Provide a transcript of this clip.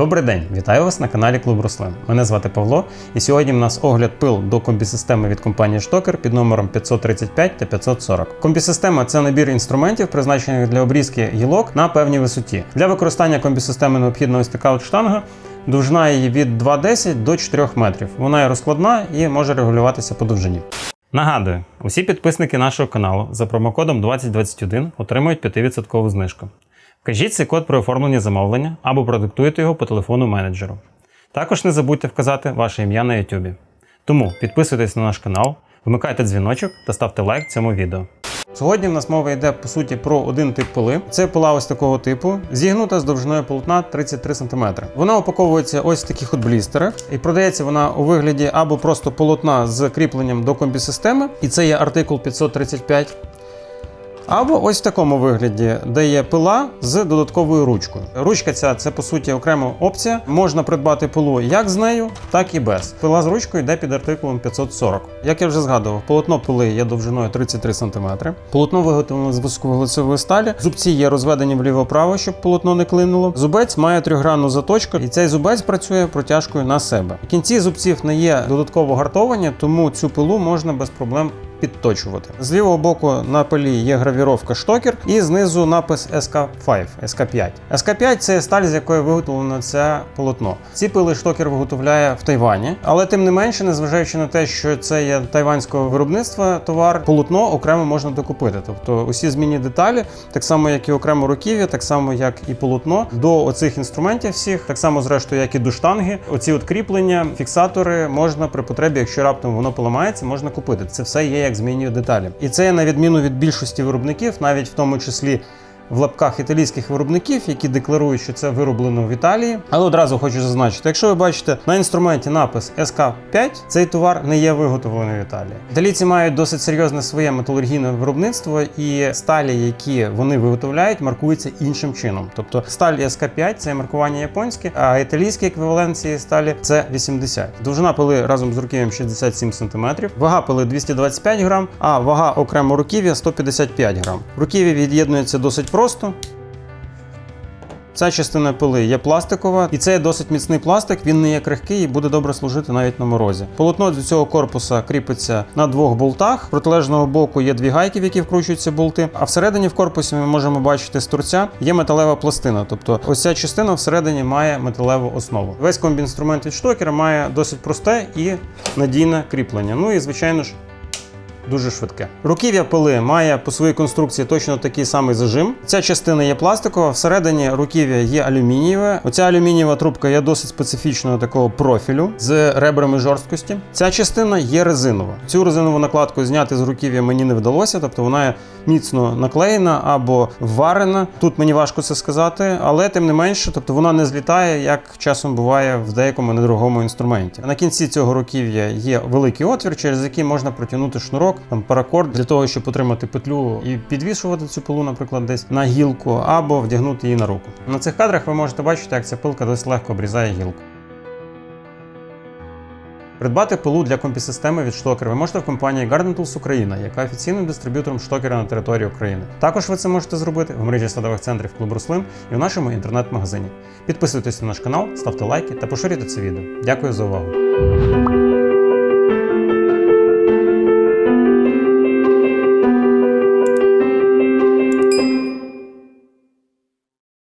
Добрий день, вітаю вас на каналі Клуб Рослин. Мене звати Павло, і сьогодні в нас огляд пил до комбісистеми від компанії Штокер під номером 535 та 540. Комбісистема це набір інструментів, призначених для обрізки гілок на певній висоті. Для використання комбісистеми необхідна ось така от штанга. Довжина її від 2,10 до 4 метрів. Вона є розкладна і може регулюватися по довжині. Нагадую, усі підписники нашого каналу за промокодом 2021 отримують 5% знижку. Вкажіть цей код при оформленні замовлення або продиктуйте його по телефону менеджеру. Також не забудьте вказати ваше ім'я на YouTube. Тому підписуйтесь на наш канал, вмикайте дзвіночок та ставте лайк цьому відео. Сьогодні в нас мова йде по суті про один тип пили. Це пила ось такого типу, зігнута з довжиною полотна 33 см. Вона упаковується ось в таких от блістерах і продається вона у вигляді або просто полотна з кріпленням до комбісистеми, і це є артикул 535. Або ось в такому вигляді, де є пила з додатковою ручкою. Ручка ця це по суті окрема опція. Можна придбати пилу як з нею, так і без. Пила з ручкою йде під артикулом 540. Як я вже згадував, полотно пили є довжиною 33 см. Полотно виготовлено з високовуглецевої сталі. Зубці є розведені вліво-право, щоб полотно не клинуло. Зубець має трьохгранну заточку, і цей зубець працює протяжкою на себе. В кінці зубців не є додаткового гартовання, тому цю пилу можна без проблем підточувати. З лівого боку на пилі є гравіровка штокер, і знизу напис SK5, SK5. SK5 це сталь, з якої виготовлено це полотно. Ці пили штокер виготовляє в Тайвані, але тим не менше, незважаючи на те, що це є тайванського виробництва товар, полотно окремо можна докупити. Тобто усі змінні деталі, так само як і окремо руків'я, так само як і полотно, до оцих інструментів всіх, так само зрештою, як і до штанги. Оці от кріплення, фіксатори можна при потребі, якщо раптом воно поламається, можна купити. Це все є як змінює деталі. І це на відміну від більшості виробників, навіть в тому числі. В лапках італійських виробників, які декларують, що це вироблено в Італії. Але одразу хочу зазначити, якщо ви бачите на інструменті напис СК5, цей товар не є виготовлений в Італії. Італійці мають досить серйозне своє металургійне виробництво, і сталі, які вони виготовляють, маркуються іншим чином. Тобто сталь СК5 це маркування японське, а італійський еквівалент цієї сталі це 80. Довжина пили разом з руків'ям 67 см, вага пили 225 грам, а вага окремо руків'я 155 грам. Руків'я від'єднується досить просто. Ця частина пили є пластикова, і це досить міцний пластик. Він не є крихкий і буде добре служити навіть на морозі. Полотно до цього корпуса кріпиться на двох болтах. Протилежного боку є дві гайки, в які вкручуються болти. А всередині в корпусі ми можемо бачити з торця є металева пластина. Тобто, ось ця частина всередині має металеву основу. Весь комбінструмент від штокера має досить просте і надійне кріплення. Ну і звичайно ж. Дуже швидке. Руків'я пили має по своїй конструкції точно такий самий зажим. Ця частина є пластикова, всередині руків'я є алюмінієве. Оця алюмінієва трубка є досить специфічного такого профілю з ребрами жорсткості. Ця частина є резинова. Цю резинову накладку зняти з руків'я мені не вдалося, тобто вона міцно наклеєна або варена. Тут мені важко це сказати, але тим не менше, тобто вона не злітає, як часом буває в деякому недорогому інструменті. На кінці цього руків'я є великий отвір, через який можна протягнути шнурок, там паракорд для того, щоб отримати петлю і підвішувати цю пилу, наприклад, десь на гілку, або вдягнути її на руку. На цих кадрах ви можете бачити, як ця пилка досить легко обрізає гілку. Придбати пилу для компісистеми від штокер ви можете в компанії Garden Tools Україна, яка офіційним дистриб'ютором штокера на території України. Також ви це можете зробити в мережі садових центрів Клуб Рослин і в нашому інтернет-магазині. Підписуйтесь на наш канал, ставте лайки та поширюйте це відео. Дякую за увагу.